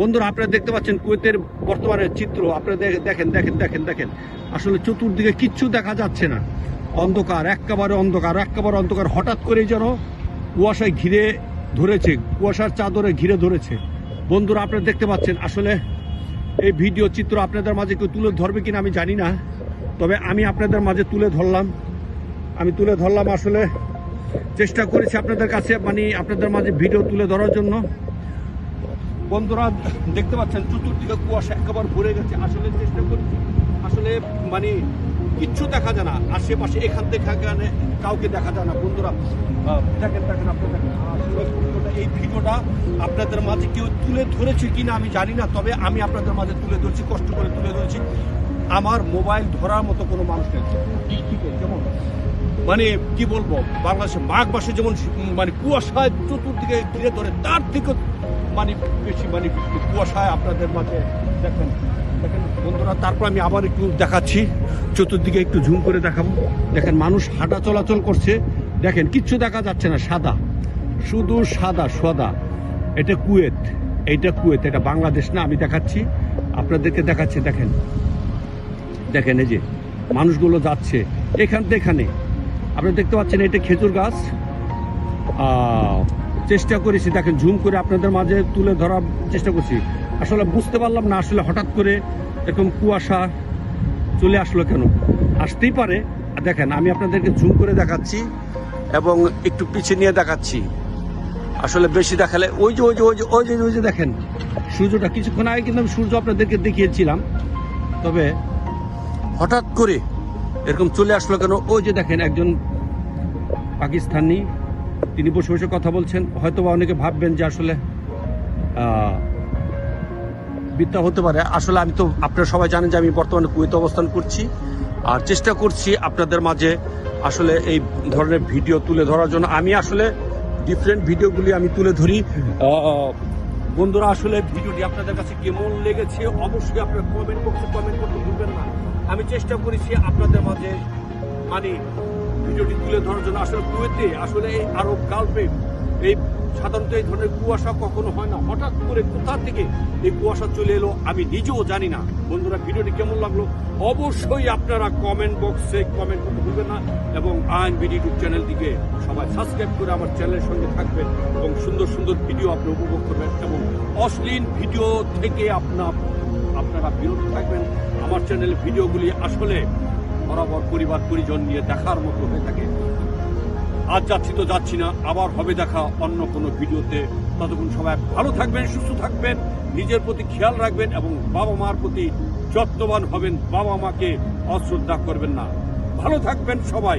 বন্ধুরা, আপনারা দেখতে পাচ্ছেন কুয়েতের বর্তমানে চিত্র। আপনারা দেখে- দেখেন দেখেন দেখেন দেখেন। আসলে চতুর্দিকে কিচ্ছু দেখা যাচ্ছে না। অন্ধকার, একেবারে অন্ধকার একেবারে অন্ধকার। হঠাৎ করেই যেন কুয়াশায় ঘিরে ধরেছে, কুয়াশার চাদরে ঘিরে ধরেছে। বন্ধুরা, আপনারা দেখতে পাচ্ছেন, আসলে এই ভিডিও চিত্র আপনাদের মাঝে কেউ তুলে ধরবে কিনা আমি জানি না। তবে আমি আপনাদের মাঝে তুলে ধরলাম। আমি তুলে ধরলাম আসলে চেষ্টা করেছি আপনাদের কাছে মানে আপনাদের মাঝে ভিডিও তুলে ধরার জন্য। বন্ধুরা, দেখতে পাচ্ছেন, চতুর্দিকে কুয়াশা একেবারে ভরে গেছে। আসলে চেষ্টা করছি। আসলে মানে কিচ্ছু দেখা যায় না। আশেপাশে এখান থেকে কাউকে দেখা যায় না। বন্ধুরা দেখেন দেখেন ভিডিওটা- এই ভিডিওটা আপনাদের মাঝে কেউ তুলে ধরেছে কিনা আমি জানি না, তবে আমি আপনাদের মাঝে তুলে ধরছি, কষ্ট করে তুলে ধরেছি। আমার মোবাইল ধরার মতো কোনো মানুষ নেই। যেমন মানে কি বলব? বাংলাদেশে মাঘ মাসে যেমন মানে কুয়াশায় চতুর্দিকে ঘিরে ধরে, তার থেকে মানে বেশি মানে কুয়াশায় আপনাদের মাঝে দেখেন দেখেন বন্ধুরা, তারপর আমি আবার একটু দেখাচ্ছি, চতুর্দিকে একটু ঝুম করে দেখাবো। দেখেন, মানুষ হাঁটা চলাচল করছে। দেখেন, কিচ্ছু দেখা যাচ্ছে না, সাদা। শুধু সাদা সাদা। এটা কুয়েত, এইটা কুয়েত, এটা বাংলাদেশ না, আমি দেখাচ্ছি। আপনাদেরকে দেখাচ্ছি, দেখেন। দেখেন, এই যে মানুষগুলো যাচ্ছে, এখান থেকে এখানে। আপনারা দেখতে পাচ্ছেন, এটা খেজুর গাছ। চেষ্টা করেছি দেখেন ঝুম করে আপনাদের মাঝে তুলে ধরার চেষ্টা করছি। আসলে বুঝতে পারলাম না, আসলে হঠাৎ করে এরকম কুয়াশা চলে আসলো কেন? আসতেই পারে। দেখেন, আমি আপনাদেরকে ঝুম করে দেখাচ্ছি এবং একটু পিছিয়ে নিয়ে দেখাচ্ছি। আসলে বেশি দেখালে, ওই যে ওই যে ওই যে ওই যে ওই যে দেখেন, সূর্যটা কিছুক্ষণ আগে কিন্তু আমি সূর্য আপনাদেরকে দেখিয়েছিলাম। তবে হঠাৎ করে এরকম চলে আসলো কেন? ওই যে দেখেন, একজন পাকিস্তানি তিনি বসে বসে কথা বলছেন। হয়তো বা অনেকে ভাববেন যে আসলে বিদ্যা হতে পারে। আসলে আমি তো, আপনারা সবাই জানেন যে আমি বর্তমানে কুয়েতে অবস্থান করছি। আর চেষ্টা করছি আপনাদের মাঝে আসলে এই ধরনের ভিডিও তুলে ধরার জন্য। আমি আসলে ডিফারেন্ট ভিডিওগুলি আমি তুলে ধরি। বন্ধুরা, আসলে ভিডিওটি আপনাদের কাছে কেমন লেগেছে অবশ্যই আপনারা কমেন্ট বক্সে কমেন্ট করতে ভুলবেন না। আমি চেষ্টা করেছি আপনাদের মাঝে মানে ভিডিওটি তুলে ধরার জন্য আসলে কুয়েতে আসলে এই আরব গালফে এই সাধারণত এই ধরনের কুয়াশা কখনো হয় না। হঠাৎ করে কোথা থেকে এই কুয়াশা চলে এলো আমি নিজেও জানি না। বন্ধুরা, ভিডিওটি কেমন লাগল অবশ্যই আপনারা কমেন্ট বক্সে কমেন্ট করতে ভুলবেন না এবং আইন বিডি ইউটিউব চ্যানেলটিকে সবাই সাবস্ক্রাইব করে আমার চ্যানেলের সঙ্গে থাকবেন এবং সুন্দর সুন্দর ভিডিও আপনি উপভোগ করবেন এবং অশ্লীল ভিডিও থেকে আপনার আপনারা বিরত থাকবেন। আমার চ্যানেলের ভিডিওগুলি আসলে বরাবর পরিবার পরিজন নিয়ে দেখার মতো হয়ে থাকে। আজ যাচ্ছি তো যাচ্ছি না, আবার হবে দেখা অন্য কোনো ভিডিওতে। ততক্ষণ সবাই ভালো থাকবেন, সুস্থ থাকবেন, নিজের প্রতি খেয়াল রাখবেন এবং বাবা মার প্রতি যত্নবান হবেন। বাবা মাকে অশ্রদ্ধা করবেন না। ভালো থাকবেন সবাই।